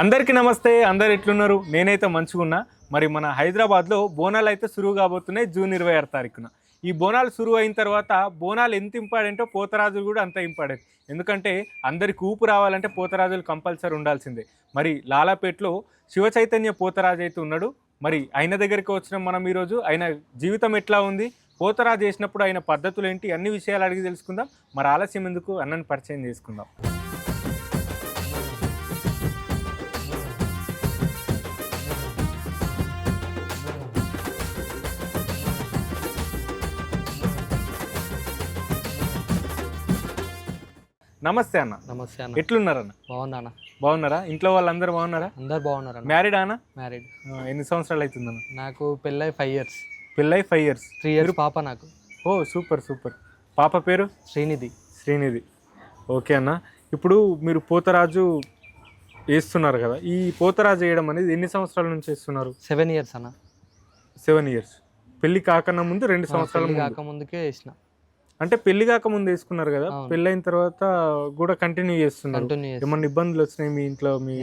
అందరికీ నమస్తే అందరు ఎట్లున్నారు? నేనైతే మంచిగున్నా. మరి మన హైదరాబాద్లో బోనాలు అయితే సురువు కాబోతున్నాయి జూన్ ఇరవై ఆరు తారీఖున. ఈ బోనాలు సురువు అయిన తర్వాత బోనాలు ఎంత ఇంపార్టెంటో పోతరాజులు కూడా అంత ఇంపార్టెంట్. ఎందుకంటే అందరికి ఊపు రావాలంటే పోతరాజులు కంపల్సరీ ఉండాల్సిందే. మరి లాలాపేటలో శివ చైతన్య పోతరాజు అయితే ఉన్నాడు. మరి ఆయన దగ్గరికి వచ్చిన మనం ఈరోజు. ఆయన జీవితం ఎట్లా ఉంది? పోతరాజు చేసినప్పుడు ఆయన పద్ధతులు ఏంటి? అన్ని విషయాలు అడిగి తెలుసుకుందాం. మరి ఆలస్యం ఎందుకు? అన్నని పరిచయం చేసుకుందాం. నమస్తే అన్న. నమస్తే అన్న. ఎట్లున్నారన్న? బాగున్నా అన్న. బాగున్నారా? ఇంట్లో వాళ్ళందరూ బాగున్నారా? అందరు బాగున్నారు అన్న? మ్యారీడ్ అన్న మ్యారీడ్ ఎన్ని సంవత్సరాలు అవుతుందన్న నాకు పెళ్ళై ఫైవ్ ఇయర్స్ పెళ్ళై ఫైవ్ ఇయర్స్ త్రీ ఇయర్స్ పాప నాకు. Oh super super. పాప పేరు? శ్రీనిధి. శ్రీనిధి. ఓకే అన్న. ఇప్పుడు మీరు పోతరాజు వేస్తున్నారు కదా ఈ పోతరాజు వేయడం అనేది ఎన్ని సంవత్సరాల నుంచి వేస్తున్నారు? సెవెన్ ఇయర్స్ అన్న. సెవెన్ ఇయర్స్ పెళ్ళి కాకన్నా ముందు రెండు సంవత్సరాల పెళ్ళి ముందు. కాక ముందుకే వేసిన. అంటే పెళ్ళి కాక ముందు వేసుకున్నారు కదా అవును. పెళ్ళైన తర్వాత కూడా కంటిన్యూ చేస్తున్నారు. కంటిన్యూ ఏమన్నా ఇబ్బందులు వచ్చినాయి మీ ఇంట్లో మీ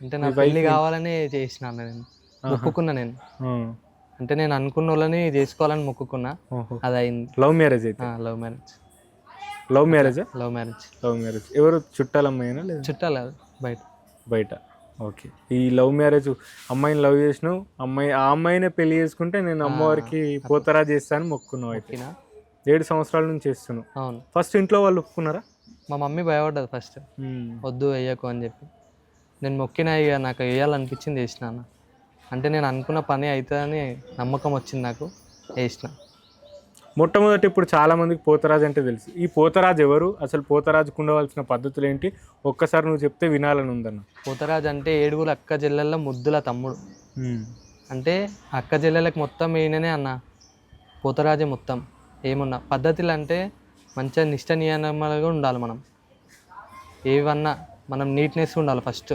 అంటే నా పెళ్ళి కావాలని చేసిన నేను. మొక్కుకున్నా నేను. అంటే నేను అనుకున్న వాళ్ళని చేసుకోవాలని మొక్కుకున్నా. అది అయింది. లవ్ మ్యారేజ్ అయితే? Love marriage love marriage love marriage love marriage ఎవరు? చుట్టాలమ్మాయినా లేదా? చుట్టాలు బయట. బయట. ఓకే. ఈ లవ్ మ్యారేజ్ అమ్మాయిని లవ్ చేసినావు. అమ్మాయి ఆ అమ్మాయినే పెళ్ళి చేసుకుంటే నేను అమ్మవారికి పోతరా చేస్తాను మొక్కున్నావు అయితే. ఏడు సంవత్సరాల నుంచి చేస్తున్నావు అవును. ఫస్ట్ ఇంట్లో వాళ్ళు ఒప్పుకున్నారా? మా మమ్మీ భయపడ్డది ఫస్ట్ వద్దు వేయకు అని చెప్పి. నేను మొక్కిన ఇక నాకు వేయాలనిపించింది వేసిన అన్న. అంటే నేను అనుకున్న పని అవుతుందని నమ్మకం వచ్చింది నాకు వేసిన. మొట్టమొదటి ఇప్పుడు చాలా మందికి పోతరాజు అంటే తెలుసు. ఈ పోతరాజు ఎవరు? అసలు పోతరాజుకు ఉండవలసిన పద్ధతులు ఏంటి? ఒక్కసారి నువ్వు చెప్తే వినాలని ఉందన్న. పోతరాజు అంటే ఏడుగురు అక్క చెల్లెళ్ళ ముద్దుల తమ్ముడు. అంటే అక్క చెల్లెళ్ళకి మొత్తం ఈయననే అన్న. పోతరాజే మొత్తం. ఏమున్నా పద్ధతులు అంటే మంచిగా నిష్ట నియమాలుగా ఉండాలి మనం. ఏవన్నా మనం నీట్నెస్ ఉండాలి ఫస్ట్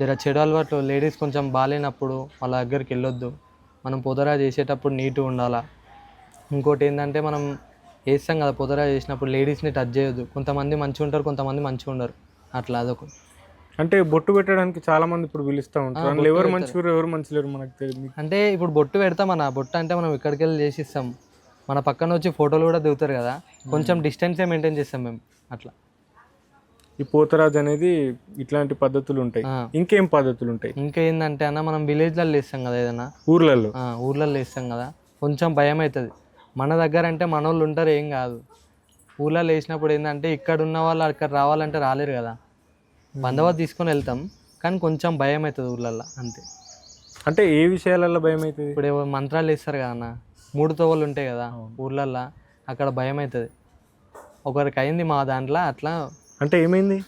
జర చెడు అలవాట్లు లేడీస్ కొంచెం బాగాలేనప్పుడు వాళ్ళ దగ్గరికి వెళ్ళొద్దు. మనం పొదరా చేసేటప్పుడు నీట్గా ఉండాలా? ఇంకోటి ఏంటంటే మనం వేస్తాం కదా పొదరా చేసినప్పుడు లేడీస్ని టచ్ చేయొద్దు. కొంతమంది మంచిగా ఉంటారు కొంతమంది మంచిగా ఉండరు. అట్లా అదొక. అంటే బొట్టు పెట్టడానికి చాలా మంది ఇప్పుడు పిలుస్తూ ఉంటారు. ఎవరు. మంచివారు ఎవరు మంచి లేరు మనకు అంటే ఇప్పుడు బొట్టు పెడతాం అన్న బొట్టు అంటే మనం ఇక్కడికి వెళ్ళి చేసిస్తాం. మన పక్కన వచ్చి ఫోటోలు కూడా దిగుతారు కదా. కొంచెం డిస్టెన్సే మెయింటైన్ చేస్తాం మేము. అట్లా. ఈ పోతరాజు అనేది ఇట్లాంటి పద్ధతులు ఉంటాయి. ఇంకేం పద్ధతులు ఉంటాయి? ఇంకా ఏంటంటే అన్న మనం విలేజ్లలో వేస్తాం కదా ఏదైనా ఊర్లలో? ఊర్లలో వేస్తాం కదా. కొంచెం భయం అవుతుంది మన దగ్గర అంటే మన వాళ్ళు ఉంటారు ఏం కాదు. ఊర్లలో వేసినప్పుడు ఏంటంటే ఇక్కడ ఉన్న వాళ్ళు అక్కడ రావాలంటే రాలేరు కదా. బందోబస్తు తీసుకొని వెళ్తాం కానీ కొంచెం భయం అవుతుంది ఊర్లలో అంతే. అంటే ఏ విషయాలలో భయం అవుతుంది ఇప్పుడు ఏవో మంత్రాలు వేస్తారు కదా అన్న. మూడు తోవలు ఉంటాయి కదా ఊర్లల్లో అక్కడ భయం అవుతుంది ఒకరికి అయింది మా దాంట్లో అట్లా అంటే ఏమైంది?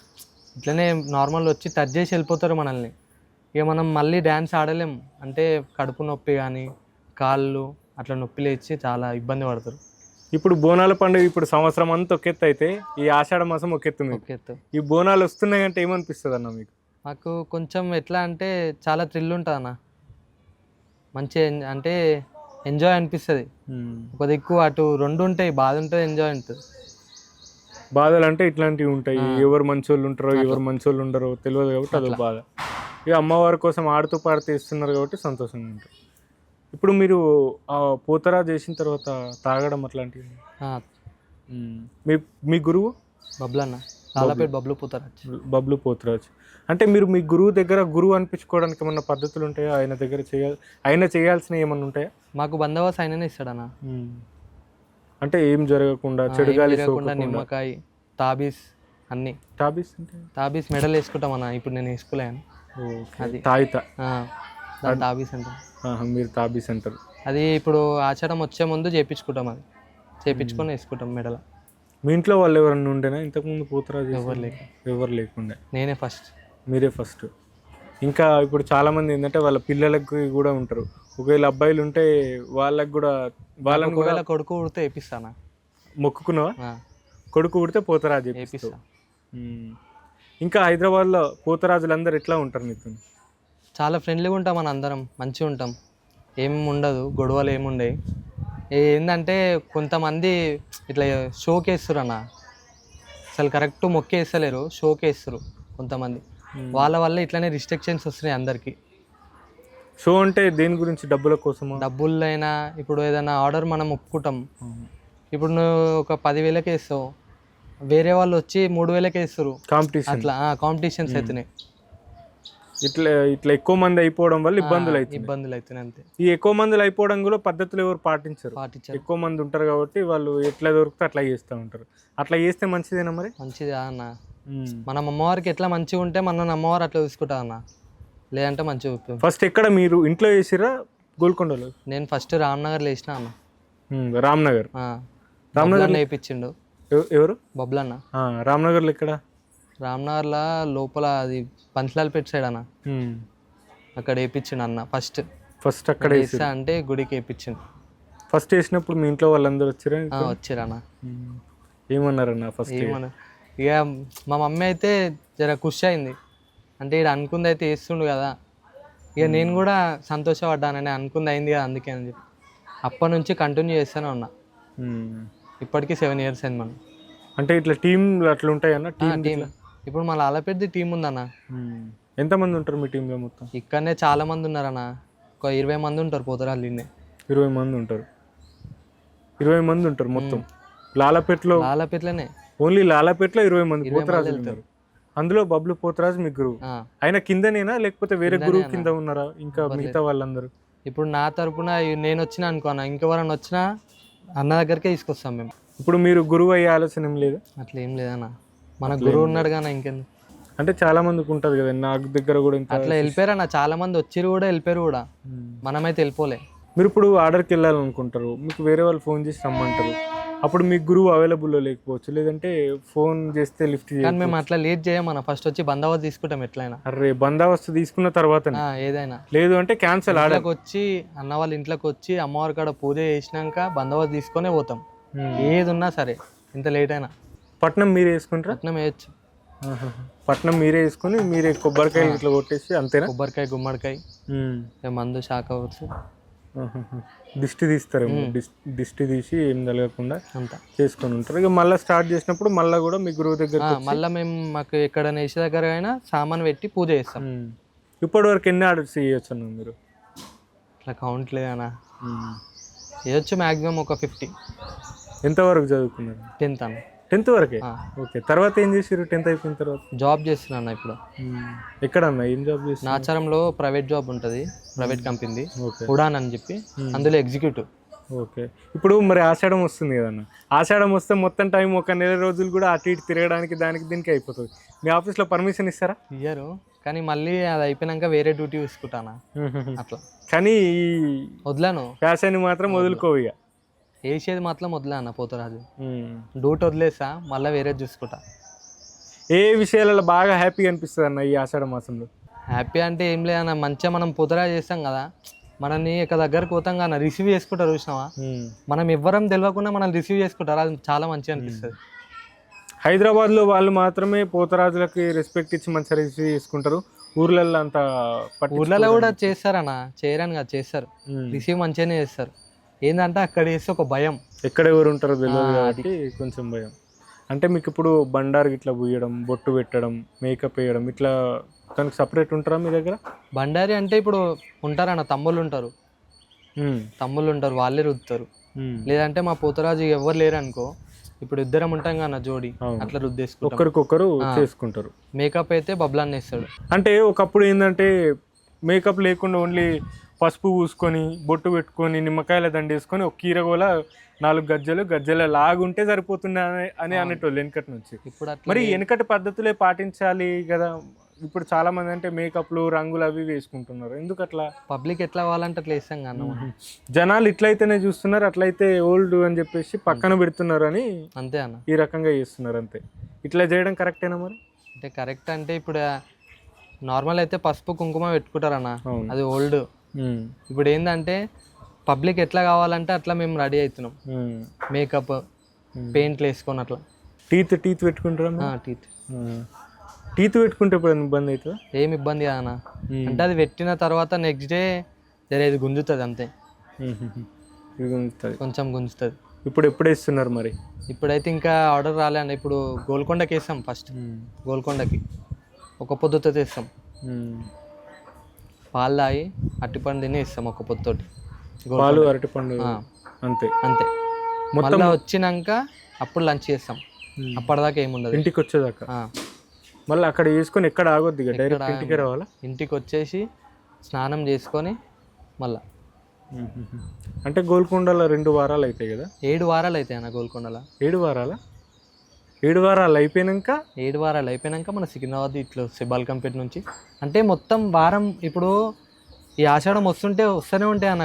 ఇట్లనే నార్మల్ వచ్చి టచ్ చేసి వెళ్ళిపోతారు మనల్ని. ఇక మనం మళ్ళీ డ్యాన్స్ ఆడలేం. అంటే కడుపు నొప్పి కానీ కాళ్ళు అట్లా నొప్పి లేచి చాలా ఇబ్బంది పడతారు. ఇప్పుడు బోనాల పండుగ ఇప్పుడు సంవత్సరం అంతా ఒక ఎత్తు అయితే ఈ ఆషాఢ మాసం ఒక ఎత్తు మీకు. ఓకే ఎత్తు. ఈ బోనాలు వస్తున్నాయి అంటే ఏమనిపిస్తుంది అన్న మీకు? మాకు కొంచెం ఎట్లా అంటే చాలా థ్రిల్ ఉంటుంది అన్న మంచి అంటే ఎంజాయ్ అనిపిస్తుంది. ఒక దిక్కు అటు రెండు ఉంటాయి బాధ ఉంటుంది ఎంజాయ్ ఉంటుంది. బాధలు అంటే ఇట్లాంటివి ఉంటాయి. ఎవరు మంచోళ్ళు ఉంటారో ఎవరు మంచోళ్ళు ఉండరో తెలియదు కాబట్టి అదొక బాధ. ఇక అమ్మవారి కోసం ఆడుతూ పాడుతూ ఇస్తున్నారు కాబట్టి సంతోషంగా ఉంటుంది. ఇప్పుడు మీరు ఆ పోతరా చేసిన తర్వాత తాగడం అట్లాంటివి మ్మ్. మీ మీ గురువు? బబ్లు అన్న లాలపేట బబ్లు. పోతారు బబ్లు పోతురాజ్. అంటే మీరు మీ గురువు దగ్గర గురువు అనిపించుకోవడానికి ఏమన్నా పద్ధతులు ఉంటాయా? ఆయన దగ్గర చేయాలి ఆయన చేయాల్సిన ఏమన్నా ఉంటాయా? మాకు బందోబస్తు అయిననే ఇస్తాడన్న. అంటే ఏం జరగకుండా చెడు గాలి సోకకుండా. నిమ్మకాయ తాబీస్ అన్నీ. టాబీస్ అంటే? తాబీస్ మెడల్ వేసుకుంటాం అన్న ఇప్పుడు నేను వేసుకోలేను. అది. తాయిత. ఆ, దాని తాబీస్ అంటాం ఆహా, మీరు తాబీస్ అంటారు. అది ఇప్పుడు ఆచారం వచ్చే ముందు చేపించుకుంటాం అది. చేపించుకొని వేసుకుంటాం మెడల. మీ ఇంట్లో వాళ్ళు ఎవరన్నా ఉండేనా ఇంతకుముందు పోతరా ఎవరు లేక ఎవరు లేకుండే. నేనే ఫస్ట్ మీరే ఫస్ట్ ఇంకా ఇప్పుడు చాలా మంది ఏంటంటే వాళ్ళ పిల్లలకి కూడా ఉంటారు. ఒకవేళ అబ్బాయిలు ఉంటే వాళ్ళకి కూడా వాళ్ళని కూడా ఒకవేళ కొడుకు ఉడితే వేపిస్తానా మొక్కుకున్నావా? కొడుకు పుడితే పోతరాజు వేపిస్తా. ఇంకా హైదరాబాద్లో పోతరాజులందరూ ఎట్లా ఉంటారు నీతో చాలా ఫ్రెండ్లీగా ఉంటాం మన అందరం. మంచిగా ఉంటాం. ఏం ఉండదు. గొడవలు ఏముండవు ఏంటంటే కొంతమంది ఇట్లా షోకి వేస్తారు అన్న అసలు కరెక్ట్ మొక్కేస్తలేరు షోకి వేస్తారు కొంతమంది వాళ్ళ వల్ల ఇట్లానే రిస్ట్రిక్షన్స్ వస్తున్నాయి అందరికి. షో అంటే దేని గురించి? డబ్బుల కోసమా? డబ్బులైనా ఇప్పుడు ఏదైనా ఆర్డర్ మనం ఒప్పుకుంటాం ఇప్పుడు నువ్వు ఒక పదివేలకే ఇస్తావు వేరే వాళ్ళు వచ్చి మూడు వేలకే ఇస్తారు కాంపిటీషన్. అట్లా కాంపిటీషన్స్ అవుతున్నాయి ఇట్లా ఇట్లా ఎక్కువ మంది అయిపోవడం వల్ల ఇబ్బందులు అవుతుంది ఇబ్బందులు అవుతున్నాయి అంతే. ఈ ఎక్కువ మందిలు అయిపోవడం కూడా పద్ధతులు ఎవరు పాటించరు. పాటించాలి ఎక్కువ మంది ఉంటారు కాబట్టి వాళ్ళు ఎట్లా దొరికితే అట్లా చేస్తూ ఉంటారు. అట్లా చేస్తే మంచిదేనా మరి? మంచిది అన్న. మనం అమ్మవారికి ఎట్లా మంచిగా ఉంటే మన అమ్మవారు అట్లా చూసుకుంటా అన్న. లేదంటే మంచిగా ఫస్ట్ ఎక్కడ మీరు ఇంట్లో చేసిరా గోల్కొండలో? నేను ఫస్ట్ రామ్నగర్ లేచిన అన్న. రామ్నగర్. రామ్నగర్ వేయించిండు ఎవ- ఎవరు? బొబ్లన్న రామ్నగర్లో ఎక్కడ? రామ్నగర్లో లోపల అది పంచలాలపేట సైడ్ అన్న. అక్కడ వేయించిండు అన్న ఫస్ట్. ఫస్ట్ అక్కడ వేసి అంటే గుడికి వేయించిండు ఫస్ట్ వేసినప్పుడు మీ ఇంట్లో వాళ్ళందరూ వచ్చారా వచ్చిరన్న. ఏమన్నారన్న ఫస్ట్ ఏమన ఇక మా మమ్మీ అయితే జర ఖుషి అయింది. అంటే ఇక్కడ అనుకుంది అయితే వేస్తుండు కదా. ఇక నేను కూడా సంతోషపడ్డానని అనుకుంది అయింది కదా అందుకే అని చెప్పి. అప్పటి నుంచి కంటిన్యూ చేస్తూనే ఉన్నా. ఇప్పటికీ సెవెన్ ఇయర్స్ అయింది మనం అంటే ఇట్లా టీం అట్లా ఉంటాయన్న? టీం టీం ఇప్పుడు మా లాలపేటది టీం ఉందన్న. ఎంతమంది ఉంటారు మీ టీంలో మొత్తం? ఇక్కడనే చాలా మంది ఉన్నారన్న. ఒక ఇరవై మంది ఉంటారు పోతరాలు నిన్నే ఇరవై మంది ఉంటారు. ఇరవై మంది ఉంటారు మొత్తం. లాలపేటలో? లాలపేటలోనే. ఓన్లీ లాలపేటలో ఇరవై మంది పోతరాజులు ఉన్నారు అందులో బబ్లు పోతరాజు మీ గురువు. ఆయన కిందనేనా లేకపోతే వేరే గురువు కింద ఉన్నారా? ఇంకా మిగతా వాళ్ళందరూ? ఇప్పుడు నా తరపున నేను వచ్చినా అనుకోనా? ఇంకెవరన్నా వచ్చినా అన్న దగ్గరికే తీసుకొస్తాం మేము. ఇప్పుడు మీరు గురువు అయ్యే ఆలోచన ఏం లేదు? అట్లా ఏం లేదన్న. మన గురువు ఉన్నాడు కానీ ఇంకెందుకు? అంటే చాలా మందికి ఉంటది కదా నాకు దగ్గర కూడా ఇంత అట్లా వెళ్ళిపోయారు అన్న చాలా మంది వచ్చిరు కూడా వెళ్ళిపోయారు కూడా. మనమైతే వెళ్ళిపోలే. మీరు ఇప్పుడు ఆర్డర్కి వెళ్ళాలనుకుంటారు మీకు వేరే వాళ్ళు ఫోన్ చేసి రమ్మంటారు అప్పుడు మీ గురువు అవైలబుల్లో లేకపోవచ్చు లేదంటే ఫోన్ చేస్తే లిఫ్ట్ కానీ మేము అట్లా లేట్ చేయమన్న ఫస్ట్ వచ్చి బందోబస్తు తీసుకుంటాం ఎట్లయినా. అరే బందావస్తు తీసుకున్న తర్వాత ఏదైనా. లేదు అంటే క్యాన్సల్ ఆర్డర్. ఇంట్లోకి వచ్చి అన్న వాళ్ళ ఇంట్లోకి వచ్చి అమ్మవారి కాడ పూజ చేసినాక బందోబస్తు తీసుకొనే పోతాం. ఏది ఉన్నా సరే ఇంత లేట్ అయినా. పట్నం మీరే వేసుకుంటారా? పట్నం వేయచ్చు. పట్నం మీరే వేసుకొని మీరే కొబ్బరికాయలు ఇట్లా కొట్టేసి అంతేనా? కొబ్బరికాయ గుమ్మడికాయ. మందు శాఖ వచ్చు ఆహాహా. దిష్టి తీస్తారేమో దిస్- దిష్టి తీసి ఏం అంత. చేసుకొని ఉంటారు. ఇక మళ్ళీ స్టార్ట్ చేసినప్పుడు మళ్ళీ కూడా మీ గురువు దగ్గర మళ్ళీ మేము మాకు ఎక్కడ నేసి దగ్గర అయినా సామాన్ పెట్టి పూజ చేస్తాం. ఇప్పటి వరకు ఎన్ని ఆర్డర్స్ చేయొచ్చు అన్న మీరు? అట్లా కౌంట్ లేదన్నా చేయొచ్చు మ్యాక్సిమం ఒక ఫిఫ్టీ. ఎంతవరకు చదువుకున్నారు? టెన్త్ అన్న. టెన్త్ వరకే. ఓకే తర్వాత ఏం చేసారు టెన్త్ అయిపోయిన తర్వాత? జాబ్ చేస్తున్నా ఇప్పుడు. ఎక్కడన్నా ఏం జాబ్ చేస్తారు నాచారంలో ప్రైవేట్ జాబ్ ఉంటుంది ప్రైవేట్ కంపెనీ ఉడాన్ అని చెప్పి అందులో ఎగ్జిక్యూటివ్. ఓకే. ఇప్పుడు మరి ఆషాఢం వస్తుంది కదన్న? ఆషాఢం వస్తే మొత్తం టైం ఒక నెల రోజులు కూడా అటు ఇటు తిరగడానికి దానికి దీనికి అయిపోతుంది. మీ ఆఫీస్లో పర్మిషన్ ఇస్తారా? ఇయ్యరు. కానీ మళ్ళీ అది అయిపోయినాక వేరే డ్యూటీ చూసుకుంటానా? అట్లా. కానీ ఈ వదిలాను. ఫ్యాషన్ మాత్రం వదులుకోవు ఇక. వేసేది మాత్రం వదిలాను పోతరాజు. ఉమ్. డ్యూటీ వదిలేసా మళ్ళీ వేరే చూసుకుంటా. ఏ విషయాలలో బాగా హ్యాపీగా అనిపిస్తుంది అన్న ఈ ఆషాఢ మాసంలో? హ్యాపీ అంటే ఏం లేదన్న మంచిగా మనం పోతరాజు చేస్తాం కదా. మనల్ని ఒక దగ్గరకు పోతాం కదా రిసీవ్ చేసుకుంటారు చూసినావా. మనం ఎవ్వరం తెలియకుండా మనం రిసీవ్ చేసుకుంటారు అది చాలా మంచిగా అనిపిస్తుంది. హైదరాబాద్లో వాళ్ళు మాత్రమే పోతరాజులకి రెస్పెక్ట్ ఇచ్చి మంచిగా రిసీవ్ చేసుకుంటారు. ఊర్లలో అంత. ఊర్లలో కూడా చేస్తారన్న చేయరని కాదు చేస్తారు. రిసీవ్ మంచిగానే చేస్తారు. ఏంటంటే అక్కడ చేస్తే ఒక భయం. ఎక్కడ ఎవరు ఉంటారో తెలియదు కాబట్టి కొంచెం భయం. అంటే మీకు ఇప్పుడు బండారు ఇట్లా పూయడం బొట్టు పెట్టడం మేకప్ వేయడం ఇట్లా దానికి సపరేట్ ఉంటారా మీ దగ్గర? బండారి అంటే ఇప్పుడు ఉంటారన్న తమ్ముళ్ళు ఉంటారు. తమ్ముళ్ళు ఉంటారు వాళ్ళే రుద్దుతారు. లేదంటే మా పోతరాజు ఎవరు లేరు అనుకో ఇప్పుడు ఇద్దరం ఉంటాం కదా జోడి. అట్లా రుద్దేసుకుంటాం. ఒకరికొకరు చేసుకుంటారు. మేకప్ అయితే బబ్లాన్ని వేస్తాడు అంటే ఒకప్పుడు ఏంటంటే మేకప్ లేకుండా ఓన్లీ పసుపు పూసుకొని బొట్టు పెట్టుకొని నిమ్మకాయల దండ వేసుకొని ఒక కీరగోల నాలుగు గజ్జలు గజ్జల లాగుంటే సరిపోతుండే అని- అని అనేటోళ్ళు వెనకటి నుంచి. ఇప్పుడు మరి వెనకటి పద్ధతులే పాటించాలి కదా. ఇప్పుడు చాలా మంది అంటే మేకప్లు రంగులు అవి వేసుకుంటున్నారు. ఎందుకు అట్లా? పబ్లిక్ ఎట్లా కావాలంటే అట్లా వేస్తాం కదా అన్న. జనాలు ఇట్లయితేనే చూస్తున్నారు అట్లయితే ఓల్డ్ అని చెప్పేసి పక్కన పెడుతున్నారు అని అంతే అన్న. ఈ రకంగా చేస్తున్నారు అంతే. ఇట్లా చేయడం కరెక్టేనా మరి? అంటే కరెక్ట్ అంటే ఇప్పుడు నార్మల్ అయితే పసుపు కుంకుమ పెట్టుకుంటారన్న. అది ఓల్డ్. ఇప్పుడు ఏంటంటే పబ్లిక్ ఎట్లా కావాలంటే అట్లా మేము రెడీ అవుతున్నాం. మేకప్ పెయింట్లు వేసుకొని అట్లా. టీత్ టీత్ పెట్టుకుంటారా టీత్. టీత్ పెట్టుకుంటే ఇప్పుడు ఇబ్బంది అవుతుందా? ఏం ఇబ్బంది కాదన్న. అంటే అది పెట్టిన తర్వాత నెక్స్ట్ డే జర ఇది గుంజుతుంది అంతే. ఉంచుతుంది కొంచెం గుంజుతుంది. ఇప్పుడు ఎప్పుడు వేస్తున్నారు మరి? ఇప్పుడైతే ఇంకా ఆర్డర్ రాలే అన్న. ఇప్పుడు గోల్కొండకి వేసాం ఫస్ట్ గోల్కొండకి. ఒక పొద్దుతో తెస్తాం. పాలు తాగి అట్టిపండు తిని ఇస్తాం ఒక పొద్దుతోటి. పాలు అరటిపండు. అంతే. అంతే. మొత్తం మళ్ళీ వచ్చినాక అప్పుడు లంచ్ చేస్తాం. అప్పటిదాకా ఏముండదు ఇంటికి వచ్చేదాకా? మళ్ళీ అక్కడ చేసుకొని ఎక్కడ ఆగొద్దు ఇక? డైరెక్ట్ ఇంటికి రావాలా? ఇంటికి వచ్చేసి స్నానం చేసుకొని మళ్ళా. అంటే గోల్కొండలో రెండు వారాలు అవుతాయి కదా? ఏడు వారాలు అవుతాయి అన్న గోల్కొండలో. ఏడు వారాలా? ఏడు వారాలు అయిపోయినాక? ఏడు వారాలు అయిపోయినాక మన సికింద్రాబాద్ ఇట్లా వస్తాయి బాల్కంపేట నుంచి. అంటే మొత్తం వారం ఇప్పుడు ఈ ఆషాఢం వస్తుంటే వస్తూనే ఉంటాయి అన్న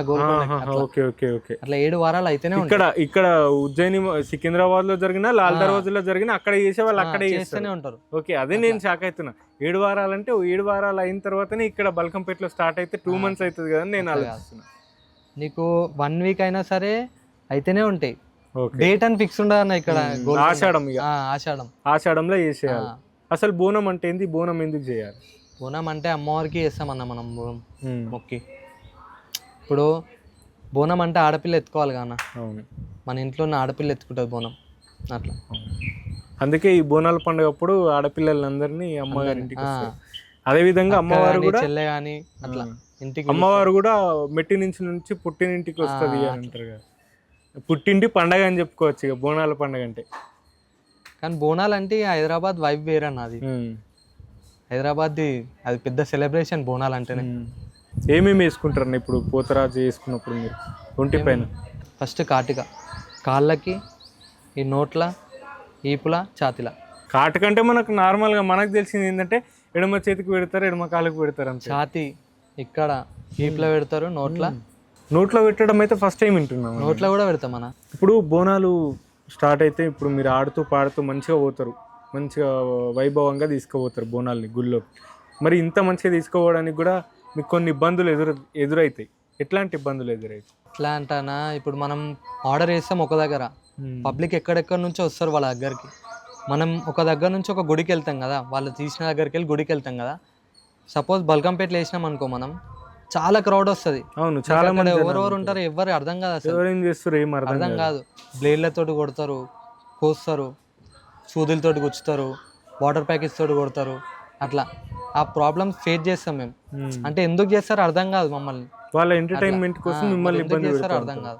ఓకే ఓకే ఓకే. అట్లా ఏడు వారాలు అయితేనే ఇక్కడ ఇక్కడ ఉజ్జయిని సికింద్రాబాద్లో జరిగిన లాల్ దర్వాజా లో జరిగిన అక్కడ చేసే వాళ్ళు అక్కడే చేస్తూనే ఉంటారు. ఓకే అదే నేను షాక్ అవుతున్నా. ఏడు వారాలంటే ఏడు వారాలు అయిన తర్వాతనే ఇక్కడ బల్కంపేటలో స్టార్ట్ అయితే టూ మంత్స్ అవుతుంది కదా నేను. ఆలోచిస్తున్నా. నీకు వన్ వీక్ అయినా సరే అయితేనే ఉంటాయి. డేట్ అని ఫిక్స్ ఉండదు ఇక్కడ. ఆషాఢం ఆషాఢం. ఆషాఢంలో చేసేయాలి. అసలు బోనం అంటే ఏంది? బోనం ఎందుకు చేయాలి? బోనం అంటే అమ్మవారికి చేస్తామన్న మనం బోనం. మొక్కి. ఇప్పుడు బోనం అంటే ఆడపిల్ల ఎత్తుకోవాలి కాన మన ఇంట్లో ఉన్న ఆడపిల్ల ఎత్తుకుంటుంది బోనం. అట్లా. అందుకే ఈ బోనాల పండుగ అప్పుడు ఆడపిల్లలందరినీ అమ్మగారి ఇంటికి అదే విధంగా అమ్మవారు కూడా చెల్లె కానీ అట్లా. ఇంటికి అమ్మవారు కూడా మెట్టి నుంచి నుంచి పుట్టినింటికి వస్తుంది అంటారు కదా. పుట్టింటి పండగ అని చెప్పుకోవచ్చు ఇక బోనాల పండగ అంటే. కానీ బోనాలు అంటే హైదరాబాద్ వైబ్ వేరన్న అది. ఉమ్. హైదరాబాద్ది అది పెద్ద సెలబ్రేషన్ బోనాలు అంటేనే. ఏమేమి వేసుకుంటారు ఇప్పుడు పోతరాజు వేసుకున్నప్పుడు మీరు? ఒంటి పైన. ఫస్ట్ కాటిక. కాళ్ళకి ఈ నోట్ల ఈపుల ఛాతిల. కాటుకంటే మనకు నార్మల్గా మనకు తెలిసింది ఏంటంటే ఎడమ చేతికి పెడతారు ఎడమ కాళ్ళకి పెడతారు ఛాతి ఇక్కడ ఈపుల పెడతారు నోట్ల. నోట్లో పెట్టడం అయితే ఫస్ట్ టైం వింటున్నాం నోట్ల కూడా పెడతాం మన ఇప్పుడు బోనాలు స్టార్ట్ అయితే ఇప్పుడు మీరు ఆడుతూ పాడుతూ మంచిగా పోతారు. మంచిగా వైభవంగా తీసుకుపోతారు బోనాల్ని గుళ్ళో. మరి ఇంత మంచిగా తీసుకుపోవడానికి కూడా మీకు కొన్ని ఇబ్బందులు ఎదురు ఎదురవుతాయి ఎట్లాంటి ఇబ్బందులు ఎదురవుతాయి ఎట్లా అంటానా ఇప్పుడు మనం ఆర్డర్ చేస్తాం ఒక దగ్గర. పబ్లిక్ ఎక్కడెక్కడ నుంచో వస్తారు వాళ్ళ దగ్గరికి. మనం ఒక దగ్గర నుంచి ఒక గుడికి వెళ్తాం కదా. వాళ్ళు తీసిన దగ్గరికి వెళ్ళి గుడికి వెళ్తాం కదా. సపోజ్ బల్కంపేటలో వేసినాం అనుకో మనం. చాలా క్రౌడ్ వస్తుంది. అవును చాలా మంది ఎవరెవరు ఉంటారు. ఎవరు అర్థం కాదు అసలు. ఎవరేం చేస్తారు ఏం అర్థం కాదు. బ్లేడ్లతోటి కొడతారు కోస్తారు సూదులతోటి గుచ్చుతారు వాటర్ ప్యాకెట్స్ తోటి కొడతారు అట్లా. ఆ ప్రాబ్లమ్స్ ఫేస్ చేస్తాం మేము. ఉమ్. అంటే ఎందుకు చేస్తారో అర్థం కాదు మమ్మల్ని. వాళ్ళ ఎంటర్టైన్మెంట్ కోసం మిమ్మల్ని ఇబ్బంది చేస్తారో పెడతారు. అర్థం కాదు.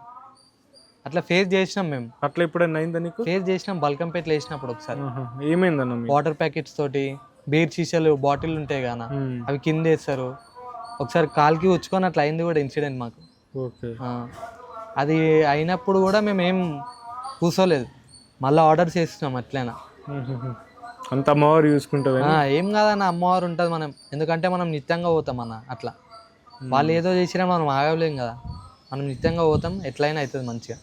అట్లా ఫేస్ చేసినాం మేము. అట్లా ఎప్పుడైనా అయిందా నీకు? ఫేస్ చేసినాం బల్కంపేటలో వేసినప్పుడు ఒకసారి. ఏమైందన్న వాటర్ ప్యాకెట్స్ తోటి బీర్ సీసాలు బాటిల్ ఉంటాయి కదా ఉమ్. అవి కింద వేస్తారు. ఒకసారి కాల్కి ఉచ్చుకొని అట్లా అయింది కూడా ఇన్సిడెంట్ మాకు. ఓకే. అది అయినప్పుడు కూడా మేము ఏం కూర్చోలేదు మళ్ళీ ఆర్డర్ చేస్తున్నాం అట్లైనా. అంత అమ్మవారు చూసుకుంటుంది ఏం కాదన్న అమ్మవారు ఉంటుంది మనం. ఎందుకంటే మనం నిత్యంగా పోతాం అన్న అట్లా. వాళ్ళు ఏదో చేసినా మనం ఆగలేం కదా. మనం నిత్యంగా పోతాం ఎట్లయినా అవుతుంది మంచిగా.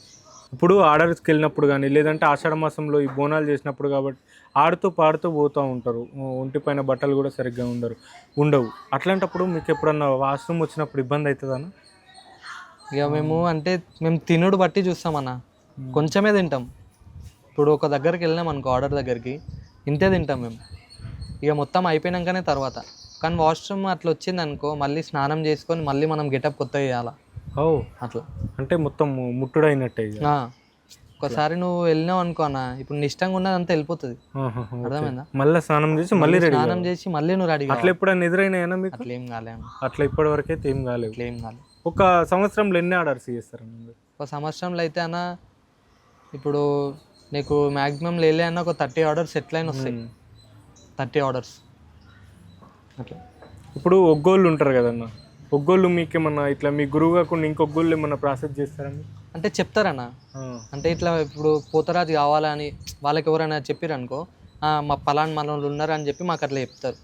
ఇప్పుడు ఆర్డర్స్కి వెళ్ళినప్పుడు కానీ లేదంటే ఆషాఢ మాసంలో ఈ బోనాలు చేసినప్పుడు కాబట్టి ఆడుతూ పాడుతూ పోతూ ఉంటారు. ఒంటి పైన బట్టలు కూడా సరిగ్గా ఉండరు ఉండవు. అట్లాంటప్పుడు మీకు ఎప్పుడన్నా వాష్రూమ్ వచ్చినప్పుడు ఇబ్బంది అవుతుందన్న ఇక మేము అంటే మేము తినుడు బట్టి చూస్తామన్న కొంచెమే తింటాం. ఇప్పుడు ఒక దగ్గరికి వెళ్ళినాం అనుకో ఆర్డర్ దగ్గరికి ఇంతే తింటాం మేము. ఇక మొత్తం అయిపోయినాకనే తర్వాత. కానీ వాష్రూమ్ అట్లా వచ్చింది అనుకో మళ్ళీ స్నానం చేసుకొని మళ్ళీ మనం గెటప్ కొత్త చేయాలా. ఓ అట్లా. అంటే మొత్తం ముట్టుడైనట్టే ఇక. ఆ, ఒకసారి నువ్వు వెళ్ళినావు అనుకో అన్న. ఇప్పుడు నీ ఇష్టంగా ఉన్నది అంతా వెళ్ళిపోతుంది. ఓకే. అర్థమైందా? మళ్ళీ స్నానం చేసి మళ్ళీ రెడీ స్నానం చేసి మళ్ళీ నువ్వు రెడీ అట్లా ఎప్పుడైనా ఎదురైనాయనా మీకు? అట్లా ఏం కాలే అన్న. అట్లా ఇప్పటి వరకు అయితే ఏం కాలేవు. అట్లా ఏం కాలే. ఒక సంవత్సరంలో ఎన్ని ఆర్డర్స్ చేస్తారన్న మీరు? ఒక సంవత్సరంలో అయితే అన్న ఇప్పుడు నీకు మ్యాక్సిమం లేలే అన్న ఒక థర్టీ ఆర్డర్స్ ఎట్లయినా వస్తాయి. Thirty orders. అట్లా. ఇప్పుడు ఒగ్గోళ్ళు ఉంటారు కదన్న. ఒగ్గోళ్ళు మీకు ఏమన్నా ఇట్లా మీ గురువు కాకుండా ఇంకొగ్గోళ్ళు ఏమన్నా ప్రాసెస్ చేస్తారా? అంటే చెప్తారన్న. అంటే ఇట్లా ఇప్పుడు పోతరాజు కావాలని వాళ్ళకి ఎవరైనా చెప్పారు అనుకో మా పలాన్ మన వాళ్ళు ఉన్నారు అని చెప్పి మాకు అట్లా చెప్తారు.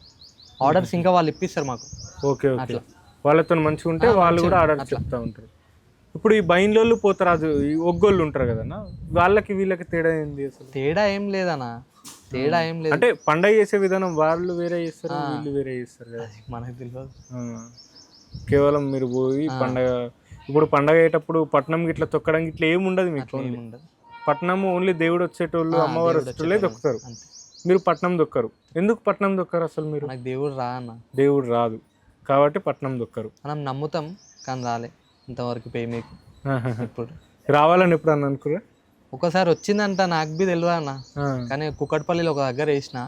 ఆర్డర్స్ ఇంకా వాళ్ళు ఇప్పిస్తారు మాకు. Okay okay. అట్లా. వాళ్ళతో మంచిగా ఉంటే వాళ్ళు కూడా ఆర్డర్ చెప్తా ఉంటారు. ఇప్పుడు ఈ బైన్లోళ్ళు పోతరాజు ఈ ఒగ్గోళ్ళు ఉంటారు కదన్న వాళ్ళకి వీళ్ళకి తేడా ఏంది అసలు? తేడా ఏం లేదన్న. తేడా ఏం లేదు. అంటే పండగ చేసే విధానం వాళ్ళు వేరే చేస్తారు వీళ్ళు వేరే చేస్తారు కదా. మనకు తెలియదు. కేవలం మీరు పోయి పండగ ఇప్పుడు పండగ అయ్యేటప్పుడు పట్నం గిట్ల తొక్కడం గిట్ల ఏమి ఉండదు మీకు పట్నం ఓన్లీ దేవుడు వచ్చేటోళ్ళు అమ్మవారు వచ్చేటోళ్ళే దొక్కుతారు. అంతే. మీరు పట్నం దొక్కరు. ఎందుకు పట్నం దొక్కరు అసలు మీరు? దేవుడు రా అన్న. దేవుడు రాదు. కాబట్టి పట్నం దొక్కరు. మనం నమ్ముతాం కానీ రాలే. ఇంతవరకు పే మీకు ఇప్పుడు. రావాలని ఎప్పుడు అని అనుకురా ఒకసారి వచ్చిందంట నాకు బి తెలియదు అన్న. కానీ కుక్కట్పల్లిలో ఒక దగ్గర వేసిన.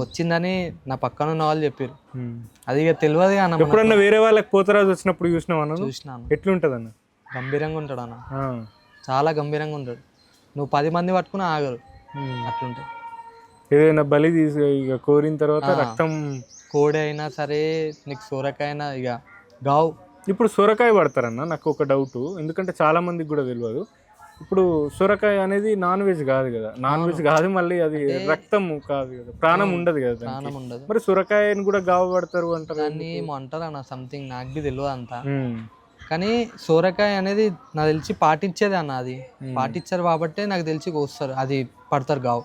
వచ్చిందని నా పక్కన ఉన్న వాళ్ళు చెప్పారు. అది ఇక తెలియదు అన్న. ఎప్పుడన్నా వేరే వాళ్ళకి పోతరాజు వచ్చినప్పుడు చూసినావా చూసినాను. ఎట్లుంటది అన్న గంభీరంగా ఉంటాడు అన్న. చాలా గంభీరంగా ఉంటాడు. నువ్వు పది మంది పట్టుకుని ఆగరు. అట్లుంటాయి ఏదైనా బలి తీసి ఇక కోరిన తర్వాత. రక్తం కోడి అయినా సరే నీకు సొరకాయ అయినా ఇక గావు. ఇప్పుడు సొరకాయ పడతారన్న నాకు ఒక డౌట్. ఎందుకంటే చాలా మందికి కూడా తెలియదు ఇప్పుడు సొరకాయ అనేది నాన్ వెజ్ కాదు కదా. నాన్ వెజ్ కాదు మళ్ళీ అది రక్తం కాదు కదా. ప్రాణం ఉండదు కదా. ప్రాణం ఉండదు. మరి సొరకాయని కూడా గావ పడతారు అంటారు దాన్ని ఏమో అంటారు అన్న సంథింగ్ నాకు తెలియదు అంతా. కానీ సోరకాయ అనేది నాకు తెలిసి పాటించేది అన్న అది. పాటించారు కాబట్టే నాకు తెలిసి కోస్తారు. అది పడతారు గావు.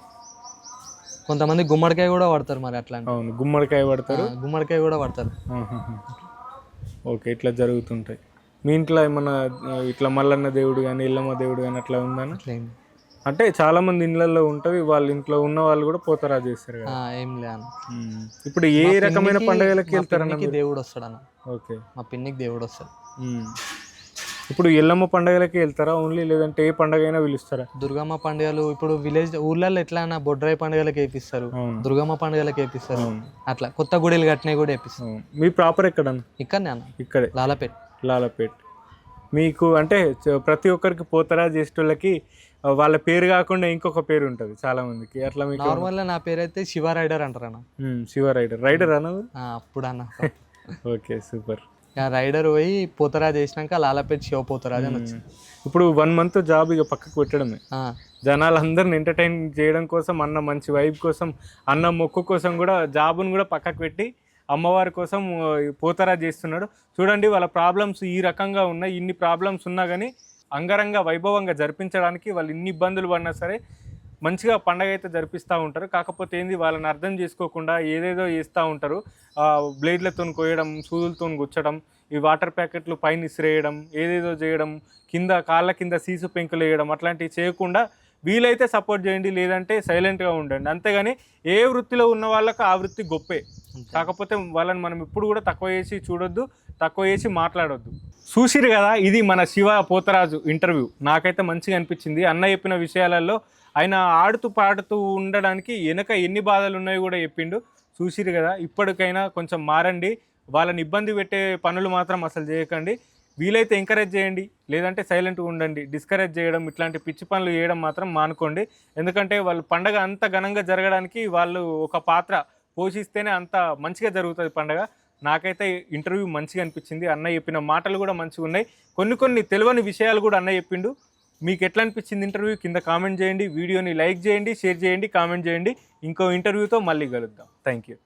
కొంతమంది గుమ్మడికాయ కూడా పడతారు మరి అట్లా. అవును గుమ్మడికాయ పడతారు. గుమ్మడికాయ కూడా పడతారు. ఓకే ఇట్లా జరుగుతుంటాయి. మీ ఇంట్లో ఏమన్నా ఇట్లా మల్లన్న దేవుడు కానీ ఇల్లమ్మ దేవుడు కానీ అట్లా ఉందని అంటే చాలా మంది ఇళ్ళల్లో ఉంటవి వాళ్ళ ఇంట్లో ఉన్న వాళ్ళు కూడా పోతారా చేస్తారు కదా. ఏం. ఇప్పుడు ఏ రకమైన పండుగలకి వెళ్తారన్న పిన్నికి దేవుడు వస్తాడు అన్న ఓకే. మా పిన్నికి దేవుడు వస్తాడు. ఇప్పుడు ఎల్లమ్మ పండుగలకి వెళ్తారా ఓన్లీ లేదంటే ఏ పండుగ అయినా పిలుస్తారా? దుర్గమ్మ పండుగలు ఇప్పుడు విలేజ్ ఊర్లలో ఎట్లా అన్న బొడ్రాయి పండుగలకు వేపిస్తారు. దుర్గమ్మ పండుగలకు వేపిస్తారు. అట్లా కొత్త గుడిలు కట్టినవి కూడా వేపిస్తారు. మీ ప్రాపర్ ఎక్కడన్నా? ఇక్కడనే అన్న. ఇక్కడే. లాలపేట్. లాలపేట్. మీకు అంటే ప్రతి ఒక్కరికి పోతారా ఆ, వాళ్ళ పేరు కాకుండా ఇంకొక పేరు ఉంటుంది చాలా మందికి. అట్లా మీకు నార్మల్గా నా పేరు అయితే శివ రైడర్ అంటారు అన్న శివ రైడర్. రైడర్ అన్న అప్పుడు అన్న ఓకే సూపర్. రైడర్ పోయి పోతరాజు చేసినాక లాలపేట్ శివ పోతరాజు అని వచ్చింది. ఇప్పుడు వన్ మంత్ జాబ్ ఇక పక్కకు పెట్టడమే. జనాలందరిని ఎంటర్టైన్ చేయడం కోసం అన్న మంచి వైబ్ కోసం అన్న మొక్కు కోసం కూడా జాబును కూడా పక్కకు పెట్టి అమ్మవారి కోసం పోతరా చేస్తున్నాడు. చూడండి వాళ్ళ ప్రాబ్లమ్స్ ఈ రకంగా ఉన్నాయి. ఇన్ని ప్రాబ్లమ్స్ ఉన్నా కానీ అంగరంగ వైభవంగా జరిపించడానికి వాళ్ళు ఇన్ని ఇబ్బందులు పడినా సరే మంచిగా పండగ అయితే జరిపిస్తూ ఉంటారు. కాకపోతే ఏంది వాళ్ళని అర్థం చేసుకోకుండా ఏదేదో చేస్తూ ఉంటారు. బ్లేడ్లతో కోయడం సూదులతో గుచ్చడం ఈ వాటర్ ప్యాకెట్లు పైన ఇసిరేయడం ఏదేదో చేయడం కింద కాళ్ళ కింద సీసు పెంకులు వేయడం అట్లాంటివి చేయకుండా వీలైతే సపోర్ట్ చేయండి లేదంటే సైలెంట్గా ఉండండి. అంతేగాని ఏ వృత్తిలో ఉన్న వాళ్ళకు ఆ వృత్తి గొప్పే. కాకపోతే వాళ్ళని మనం ఇప్పుడు కూడా తక్కువ చేసి చూడొద్దు తక్కువ చేసి మాట్లాడొద్దు. చూసిరు కదా ఇది మన శివ పోతరాజు ఇంటర్వ్యూ నాకైతే మంచిగా అనిపించింది. అన్న చెప్పిన విషయాలలో ఆయన ఆడుతూ పాడుతూ ఉండడానికి వెనక ఎన్ని బాధలు ఉన్నాయో కూడా చెప్పిండు. చూసిరు కదా ఇప్పటికైనా కొంచెం మారండి. వాళ్ళని ఇబ్బంది పెట్టే పనులు మాత్రం అసలు చేయకండి. వీలైతే ఎంకరేజ్ చేయండి లేదంటే సైలెంట్గా ఉండండి. డిస్కరేజ్ చేయడం ఇట్లాంటి పిచ్చి పనులు చేయడం మాత్రం మానుకోండి. ఎందుకంటే వాళ్ళు పండగ అంత ఘనంగా జరగడానికి వాళ్ళు ఒక పాత్ర పోషిస్తేనే అంత మంచిగా జరుగుతుంది పండగ. నాకైతే ఇంటర్వ్యూ మంచిగా అనిపించింది. అన్న చెప్పిన మాటలు కూడా మంచిగా ఉన్నాయి. కొన్ని కొన్ని తెలియని విషయాలు కూడా అన్న చెప్పిండు. మీకు ఎట్లా అనిపించింది ఇంటర్వ్యూ కింద కామెంట్ చేయండి. వీడియోని లైక్ చేయండి షేర్ చేయండి కామెంట్ చేయండి. ఇంకో ఇంటర్వ్యూతో మళ్ళీ కలుద్దాం. Thank you